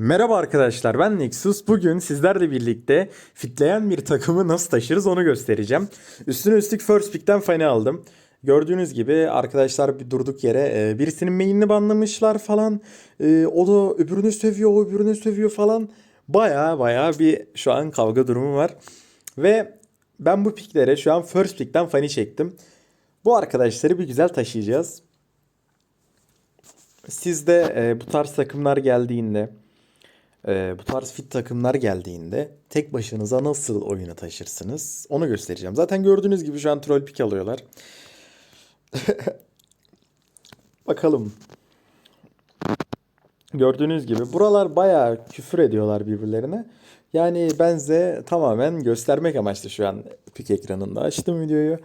Merhaba arkadaşlar ben Nexus. Bugün sizlerle birlikte fitleyen bir takımı nasıl taşırız onu göstereceğim. Üstüne üstlük first pick'ten fani aldım. Gördüğünüz gibi arkadaşlar bir durduk yere e, birisinin main'ini banlamışlar falan. E, o da öbürünü sövüyor, o öbürünü sövüyor falan. Baya baya bir şu an kavga durumu var. Ve ben bu picklere şu an first pick'ten fani çektim. Bu arkadaşları bir güzel taşıyacağız. Siz de e, bu tarz takımlar geldiğinde ee, bu tarz fit takımlar geldiğinde tek başınıza nasıl oyunu taşırsınız onu göstereceğim. Zaten gördüğünüz gibi şu an troll pick alıyorlar. Bakalım. Gördüğünüz gibi buralar bayağı küfür ediyorlar birbirlerine. Yani ben size tamamen göstermek amaçlı şu an pik ekranında açtım videoyu.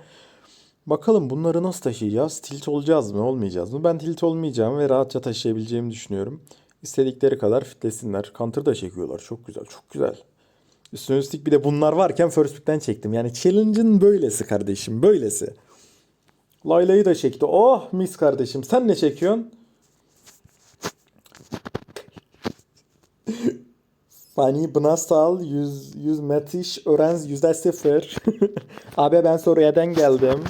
Bakalım bunları nasıl taşıyacağız? Tilt olacağız mı, olmayacağız mı? Ben tilt olmayacağım ve rahatça taşıyabileceğimi düşünüyorum. İstedikleri kadar fitlesinler. Counter da çekiyorlar. Çok güzel, çok güzel. Üstüne üstlük bir de bunlar varken first pick'ten çektim. Yani challenge'ın böylesi kardeşim, böylesi. Layla'yı da çekti. Oh mis kardeşim. Sen ne çekiyorsun? Fani Bnasal 100, 100 Metiş Öğrenz %0. Abi ben Suriye'den geldim.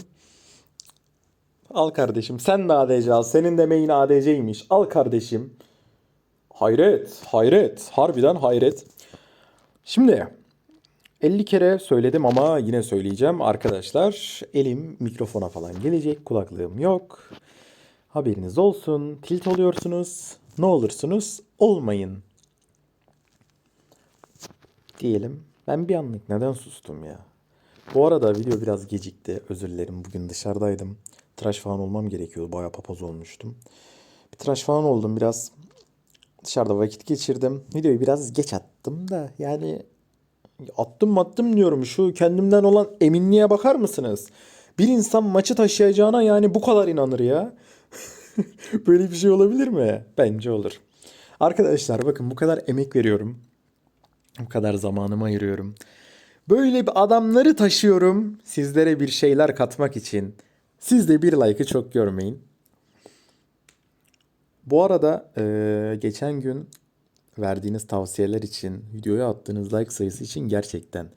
Al kardeşim sen de ADC al. Senin de main ADC'ymiş. Al kardeşim. Hayret, hayret. Harbiden hayret. Şimdi 50 kere söyledim ama yine söyleyeceğim arkadaşlar. Elim mikrofona falan gelecek. Kulaklığım yok. Haberiniz olsun. Tilt oluyorsunuz. Ne olursunuz olmayın. Diyelim. Ben bir anlık neden sustum ya? Bu arada video biraz gecikti. Özür dilerim. Bugün dışarıdaydım. Tıraş falan olmam gerekiyordu. Bayağı papaz olmuştum. Bir tıraş falan oldum. Biraz dışarıda vakit geçirdim. Videoyu biraz geç attım da yani attım attım diyorum. Şu kendimden olan eminliğe bakar mısınız? Bir insan maçı taşıyacağına yani bu kadar inanır ya. Böyle bir şey olabilir mi? Bence olur. Arkadaşlar bakın bu kadar emek veriyorum. Bu kadar zamanımı ayırıyorum. Böyle bir adamları taşıyorum sizlere bir şeyler katmak için. Siz de bir like'ı çok görmeyin. Bu arada eee, geçen gün verdiğiniz tavsiyeler için, videoya attığınız like sayısı için gerçekten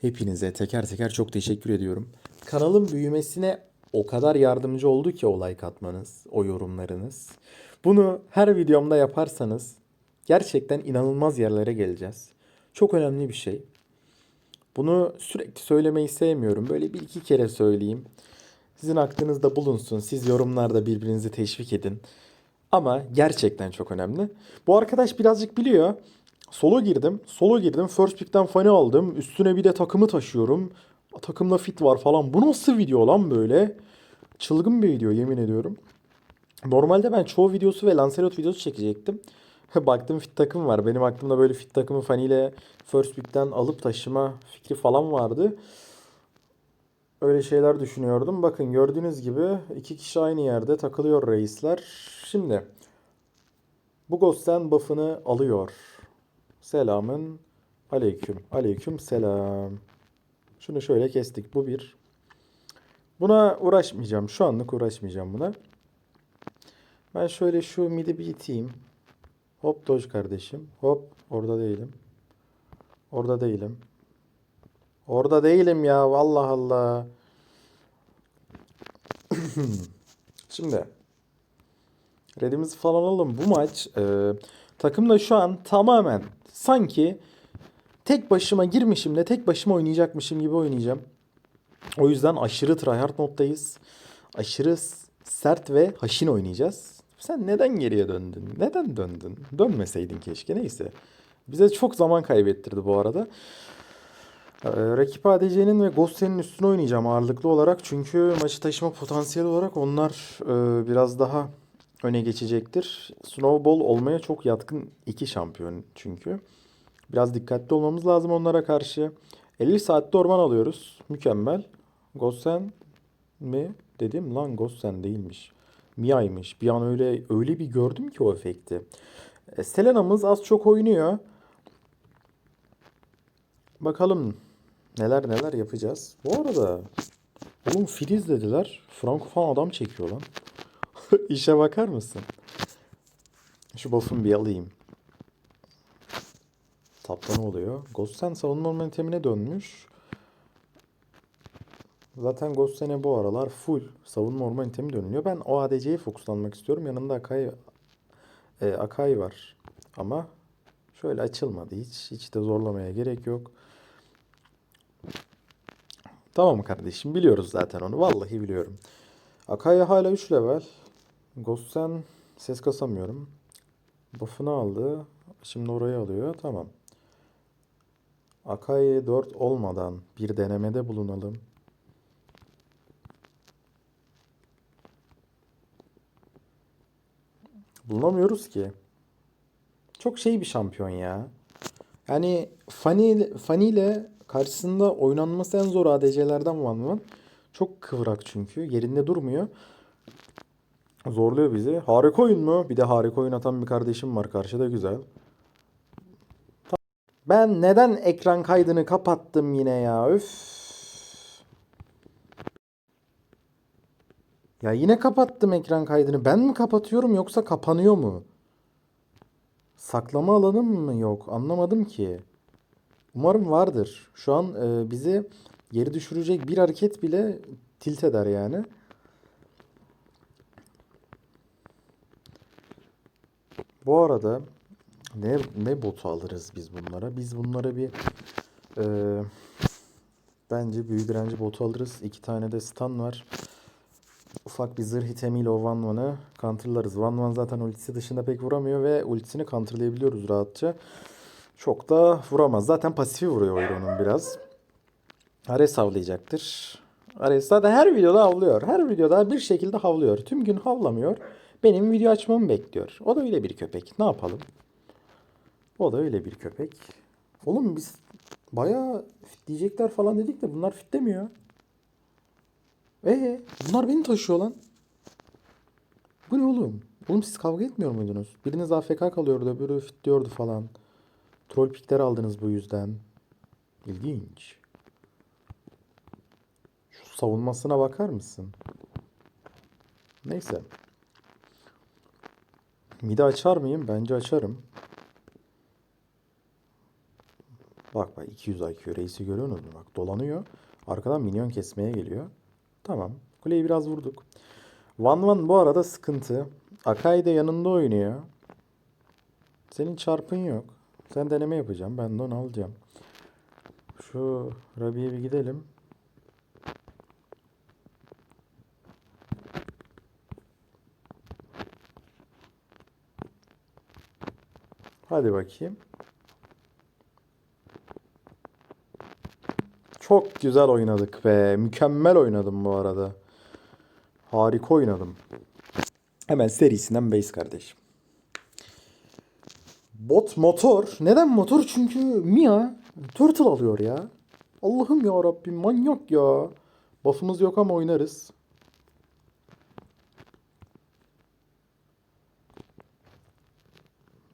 hepinize teker teker çok teşekkür ediyorum. Kanalın büyümesine o kadar yardımcı oldu ki o like atmanız, o yorumlarınız. Bunu her videomda yaparsanız gerçekten inanılmaz yerlere geleceğiz. Çok önemli bir şey. Bunu sürekli söylemeyi sevmiyorum. Böyle bir iki kere söyleyeyim. Sizin aklınızda bulunsun. Siz yorumlarda birbirinizi teşvik edin. Ama gerçekten çok önemli. Bu arkadaş birazcık biliyor. Solo girdim. Solo girdim. First pick'ten fani aldım. Üstüne bir de takımı taşıyorum. Takımda fit var falan. Bu nasıl video lan böyle? Çılgın bir video yemin ediyorum. Normalde ben çoğu videosu ve Lancelot videosu çekecektim. Baktım fit takım var. Benim aklımda böyle fit takımı Fanny ile First Pick'ten alıp taşıma fikri falan vardı. Öyle şeyler düşünüyordum. Bakın gördüğünüz gibi iki kişi aynı yerde takılıyor reisler. Şimdi bu Ghost'ten buff'ını alıyor. Selamın aleyküm. Aleyküm selam. Şunu şöyle kestik. Bu bir. Buna uğraşmayacağım. Şu anlık uğraşmayacağım buna. Ben şöyle şu midi bir iteyim. Hop doj kardeşim. Hop orada değilim. Orada değilim. Orada değilim ya. Allah Allah. Şimdi redimizi falan alalım. Bu maç e, takımda şu an tamamen sanki tek başıma girmişim de tek başıma oynayacakmışım gibi oynayacağım. O yüzden aşırı tryhard moddayız. Aşırı sert ve haşin oynayacağız. Sen neden geriye döndün? Neden döndün? Dönmeseydin keşke. Neyse. Bize çok zaman kaybettirdi bu arada. Ee, rakip ADC'nin ve Ghost'un üstüne oynayacağım ağırlıklı olarak. Çünkü maçı taşıma potansiyeli olarak onlar e, biraz daha öne geçecektir. Snowball olmaya çok yatkın iki şampiyon çünkü. Biraz dikkatli olmamız lazım onlara karşı. 50 saatte orman alıyoruz. Mükemmel. Gosen mi? Dedim lan Gosen değilmiş. Mia'ymış. Bir an öyle öyle bir gördüm ki o efekti. E, Selena'mız az çok oynuyor. Bakalım neler neler yapacağız. Bu arada oğlum Filiz dediler. Franco falan adam çekiyor lan. İşe bakar mısın? Şu buff'unu bir alayım. Tapta ne oluyor? Gosten savunma momentumine dönmüş. Zaten Gosten'e bu aralar full savunma momentumi dönülüyor. Ben o ADC'ye fokuslanmak istiyorum. Yanında Akai, e, Akai var. Ama şöyle açılmadı hiç. Hiç de zorlamaya gerek yok. Tamam kardeşim biliyoruz zaten onu. Vallahi biliyorum. Akai hala 3 level. Gosten ses kasamıyorum. Buff'ını aldı. Şimdi orayı alıyor. Tamam. Akai 4 olmadan bir denemede bulunalım. Bulunamıyoruz ki. Çok şey bir şampiyon ya. Yani Fanny, Fanny ile karşısında oynanması en zor ADC'lerden Van Van. Çok kıvrak çünkü. Yerinde durmuyor. Zorluyor bizi. Harika oyun mu? Bir de harika oyun atan bir kardeşim var karşıda güzel. Ben neden ekran kaydını kapattım yine ya? Üf. Ya yine kapattım ekran kaydını. Ben mi kapatıyorum yoksa kapanıyor mu? Saklama alanım mı yok? Anlamadım ki. Umarım vardır. Şu an e, bizi geri düşürecek bir hareket bile tilt eder yani. Bu arada ne ne botu alırız biz bunlara? Biz bunlara bir e, bence büyü direnci botu alırız. İki tane de stun var. Ufak bir zırh itemiyle o Van Van'ı counterlarız. Van Van zaten ultisi dışında pek vuramıyor ve ultisini counterlayabiliyoruz rahatça. Çok da vuramaz. Zaten pasifi vuruyor Oyron'un biraz. Ares havlayacaktır. Ares zaten her videoda havlıyor. Her videoda bir şekilde havlıyor. Tüm gün havlamıyor. Benim video açmamı bekliyor. O da öyle bir köpek. Ne yapalım? O da öyle bir köpek. Oğlum biz bayağı fitleyecekler falan dedik de bunlar fitlemiyor. Ee, bunlar beni taşıyor lan. Bu ne oğlum? Oğlum siz kavga etmiyor muydunuz? Biriniz AFK kalıyordu, öbürü fitliyordu falan. Troll pikler aldınız bu yüzden. İlginç. Şu savunmasına bakar mısın? Neyse. Midi açar mıyım? Bence açarım. Bak bak 200 IQ reisi görüyor musun? Bak dolanıyor. Arkadan minyon kesmeye geliyor. Tamam. Kuleyi biraz vurduk. Van Van bu arada sıkıntı. Akai de yanında oynuyor. Senin çarpın yok. Sen deneme yapacağım. Ben de onu alacağım. Şu Rabi'ye bir gidelim. Hadi bakayım. Çok güzel oynadık be. Mükemmel oynadım bu arada. Harika oynadım. Hemen serisinden base kardeşim. Bot motor. Neden motor? Çünkü Mia turtle alıyor ya. Allah'ım ya Rabbim manyak ya. Buff'ımız yok ama oynarız.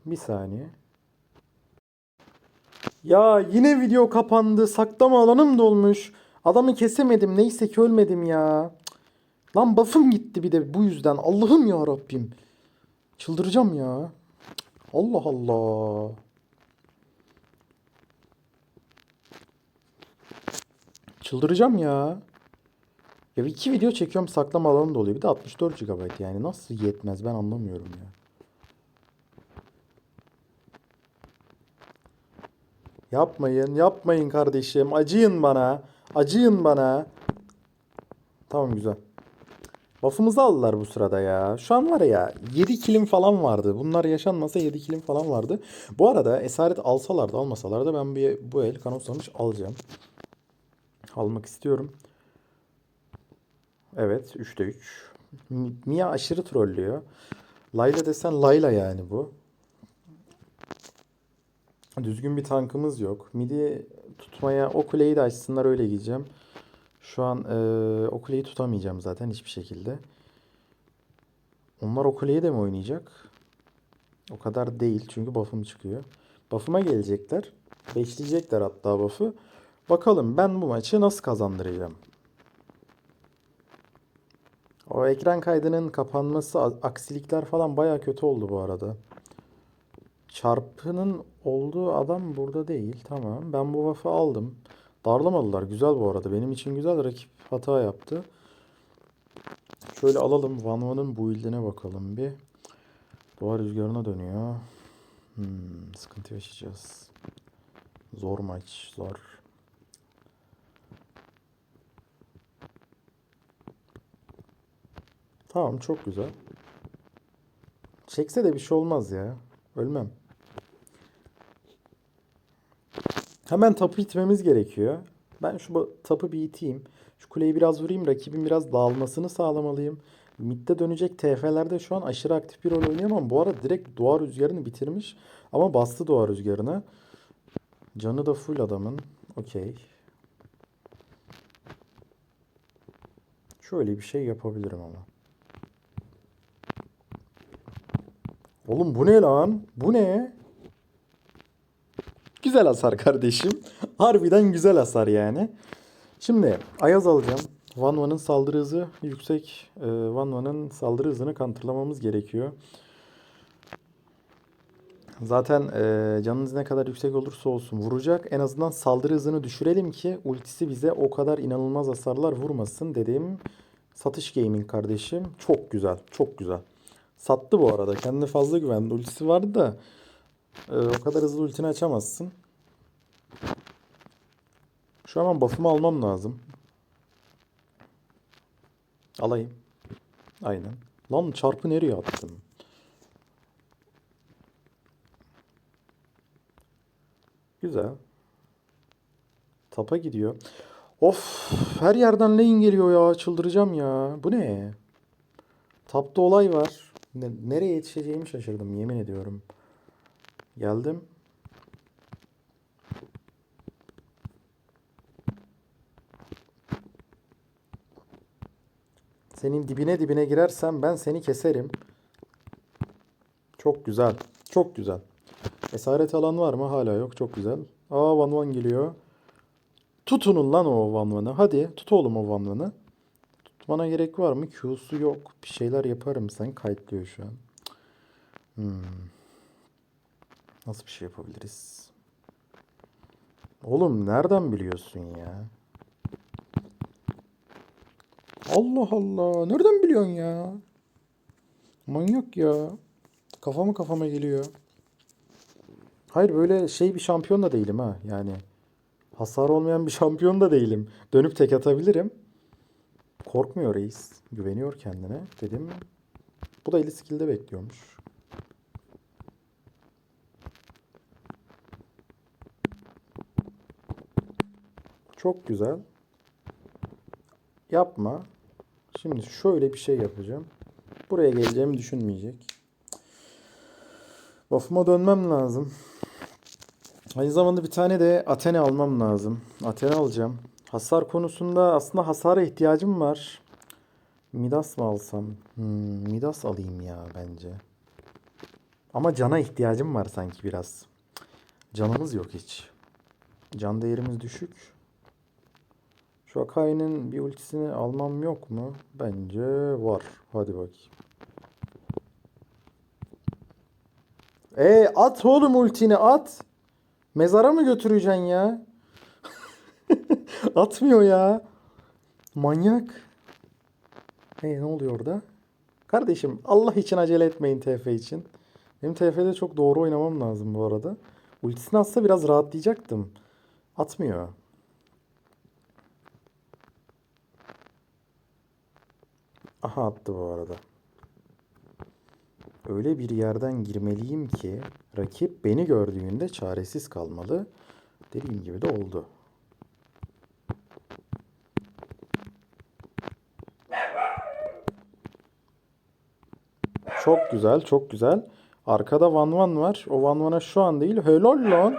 Bir saniye. Ya yine video kapandı. Saklama alanım dolmuş. Adamı kesemedim. Neyse ki ölmedim ya. Lan buff'ım gitti bir de bu yüzden. Allah'ım ya Rabbim. Çıldıracağım ya. Allah Allah. Çıldıracağım ya. Ya iki video çekiyorum saklama alanım doluyor. Bir de 64 GB yani. Nasıl yetmez ben anlamıyorum ya. Yapmayın, yapmayın kardeşim. Acıyın bana. Acıyın bana. Tamam güzel. Buff'ımızı aldılar bu sırada ya. Şu an var ya 7 kilim falan vardı. Bunlar yaşanmasa 7 kilim falan vardı. Bu arada esaret alsalar da almasalar da ben bir bu el kanotlamış alacağım. Almak istiyorum. Evet 3'te 3. Mia aşırı trollüyor. Layla desen Layla yani bu. Düzgün bir tankımız yok. Midi tutmaya o kuleyi de açsınlar öyle gideceğim. Şu an e, o kuleyi tutamayacağım zaten hiçbir şekilde. Onlar o kuleyi de mi oynayacak? O kadar değil çünkü buff'ım çıkıyor. Buff'ıma gelecekler. Beşleyecekler hatta buff'ı. Bakalım ben bu maçı nasıl kazandıracağım. O ekran kaydının kapanması, aksilikler falan baya kötü oldu bu arada. Çarpının olduğu adam burada değil. Tamam. Ben bu buff'ı aldım. Darlamadılar. Güzel bu arada. Benim için güzel. Rakip hata yaptı. Şöyle alalım. Van Van'ın build'ine bakalım bir. Doğa rüzgarına dönüyor. Hmm, sıkıntı yaşayacağız. Zor maç. Zor. Tamam çok güzel. Çekse de bir şey olmaz ya. Ölmem. Hemen tapı itmemiz gerekiyor. Ben şu tapı bir iteyim. Şu kuleyi biraz vurayım. Rakibin biraz dağılmasını sağlamalıyım. Mid'de dönecek TF'lerde şu an aşırı aktif bir rol oynayamam. Bu arada direkt Doğa Rüzgarı'nı bitirmiş. Ama bastı Doğa Rüzgarı'nı. Canı da full adamın. Okey. Şöyle bir şey yapabilirim ama. Oğlum bu ne lan? Bu ne? Güzel hasar kardeşim. Harbiden güzel hasar yani. Şimdi Ayaz alacağım. Van Van'ın saldırı hızı yüksek. Ee, Van Van'ın saldırı hızını counterlamamız gerekiyor. Zaten e, canınız ne kadar yüksek olursa olsun vuracak. En azından saldırı hızını düşürelim ki ultisi bize o kadar inanılmaz hasarlar vurmasın dediğim satış gaming kardeşim. Çok güzel, çok güzel. Sattı bu arada. Kendine fazla güvendi. Ultisi vardı da e, o kadar hızlı ultini açamazsın. Şu an buff'ımı almam lazım. Alayım. Aynen. Lan çarpı nereye attın? Güzel. Tapa gidiyor. Of, her yerden lane geliyor ya. Çıldıracağım ya. Bu ne? Tapta olay var. Ne- nereye yetişeceğimi şaşırdım yemin ediyorum. Geldim. Senin dibine dibine girersem ben seni keserim. Çok güzel. Çok güzel. Esaret alan var mı? Hala yok. Çok güzel. Aa Van Van geliyor. Tutunun lan o Van Van'ı. Hadi tut oğlum o Van Van'ı. Tutmana gerek var mı? Q'su yok. Bir şeyler yaparım. Sen kayıtlıyor şu an. Hmm. Nasıl bir şey yapabiliriz? Oğlum nereden biliyorsun ya? Allah Allah. Nereden biliyorsun ya? Manyak ya. Kafama kafama geliyor. Hayır böyle şey bir şampiyon da değilim ha. Yani hasar olmayan bir şampiyon da değilim. Dönüp tek atabilirim. Korkmuyor reis. Güveniyor kendine. Dedim. Bu da eli skill'de bekliyormuş. Çok güzel. Yapma. Şimdi şöyle bir şey yapacağım. Buraya geleceğimi düşünmeyecek. Buff'ıma dönmem lazım. Aynı zamanda bir tane de Athena almam lazım. Athena alacağım. Hasar konusunda aslında hasara ihtiyacım var. Midas mı alsam? Hmm, Midas alayım ya bence. Ama cana ihtiyacım var sanki biraz. Canımız yok hiç. Can değerimiz düşük. Şu Akai'nin bir ultisini almam yok mu? Bence var. Hadi bakayım. E at oğlum ultini at. Mezara mı götüreceksin ya? Atmıyor ya. Manyak. Hey ne oluyor orada? Kardeşim Allah için acele etmeyin TF için. Benim TF'de çok doğru oynamam lazım bu arada. Ultisini atsa biraz rahatlayacaktım. Atmıyor. Aha attı bu arada. Öyle bir yerden girmeliyim ki rakip beni gördüğünde çaresiz kalmalı. Dediğim gibi de oldu. Çok güzel, çok güzel. Arkada Van Van var. O Van Van'a şu an değil. Helal lan.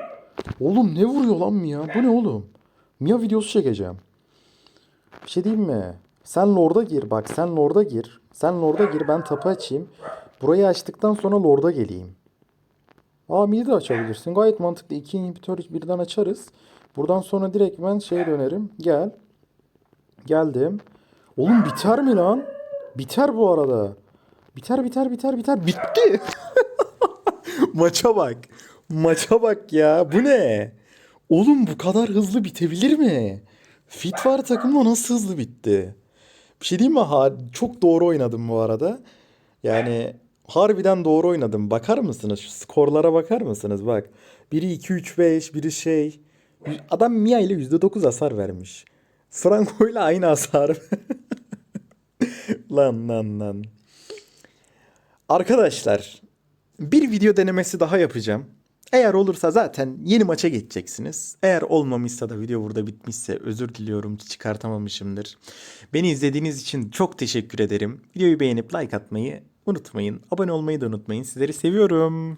Oğlum ne vuruyor lan Mia? Bu ne oğlum? Mia videosu çekeceğim. Bir şey diyeyim mi? Sen Lord'a gir bak. Sen Lord'a gir. Sen Lord'a gir. Ben tapı açayım. Burayı açtıktan sonra Lord'a geleyim. Aa midi de açabilirsin. Gayet mantıklı. İki inhibitör birden açarız. Buradan sonra direkt ben şeye dönerim. Gel. Geldim. Oğlum biter mi lan? Biter bu arada. Biter biter biter biter. Bitti. Maça bak. Maça bak ya. Bu ne? Oğlum bu kadar hızlı bitebilir mi? Fit var takımla nasıl hızlı bitti? Bir şey diyeyim mi? Ha, çok doğru oynadım bu arada. Yani harbiden doğru oynadım. Bakar mısınız? Şu skorlara bakar mısınız? Bak. Biri 2-3-5, biri şey. Adam Mia ile %9 hasar vermiş. Franco ile aynı hasar. lan lan lan. Arkadaşlar bir video denemesi daha yapacağım. Eğer olursa zaten yeni maça geçeceksiniz. Eğer olmamışsa da video burada bitmişse özür diliyorum çıkartamamışımdır. Beni izlediğiniz için çok teşekkür ederim. Videoyu beğenip like atmayı unutmayın. Abone olmayı da unutmayın. Sizleri seviyorum.